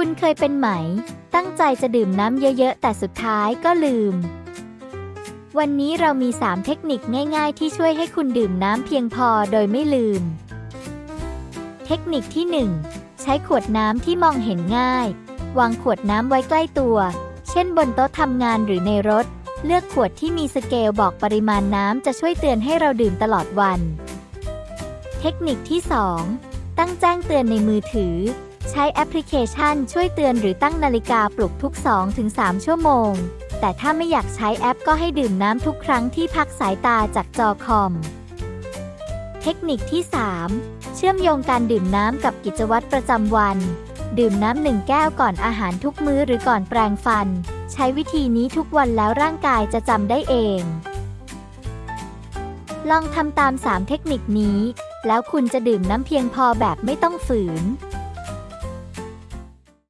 คุณเคยเป็นไหม ตั้งใจจะดื่มน้ำเยอะๆ แต่สุดท้ายก็ลืม วันนี้เรามี 3 เทคนิคง่าย ๆ ที่ช่วยให้คุณดื่มน้ำเพียงพอโดยไม่ลืม เทคนิคที่ 1 ใช้ขวดน้ำที่มองเห็นง่าย วางขวดน้ำไว้ใกล้ตัว เช่นบนโต๊ะทำงานหรือในรถ เลือกขวดที่มีสเกลบอกปริมาณน้ำจะช่วยเตือนให้เราดื่มตลอดวัน เทคนิคที่ 2 ตั้งแจ้งเตือนในมือถือ ใช้แอปพลิเคชันช่วยเตือนหรือตั้งนาฬิกาปลุกทุก 2-3 ชั่วโมง แต่ถ้าไม่อยากใช้แอปก็ให้ดื่มน้ำทุกครั้งที่พักสายตาจากจอคอม เทคนิคที่ 3 เชื่อมโยงการดื่มน้ำกับกิจวัตรประจำวัน ดื่มน้ำหนึ่งแก้วก่อนอาหารทุกมื้อหรือก่อนแปรงฟัน ใช้วิธีนี้ทุกวันแล้วร่างกายจะจำได้เอง ลองทำตาม 3 เทคนิคนี้ แล้วคุณจะดื่มน้ำเพียงพอแบบไม่ต้องฝืน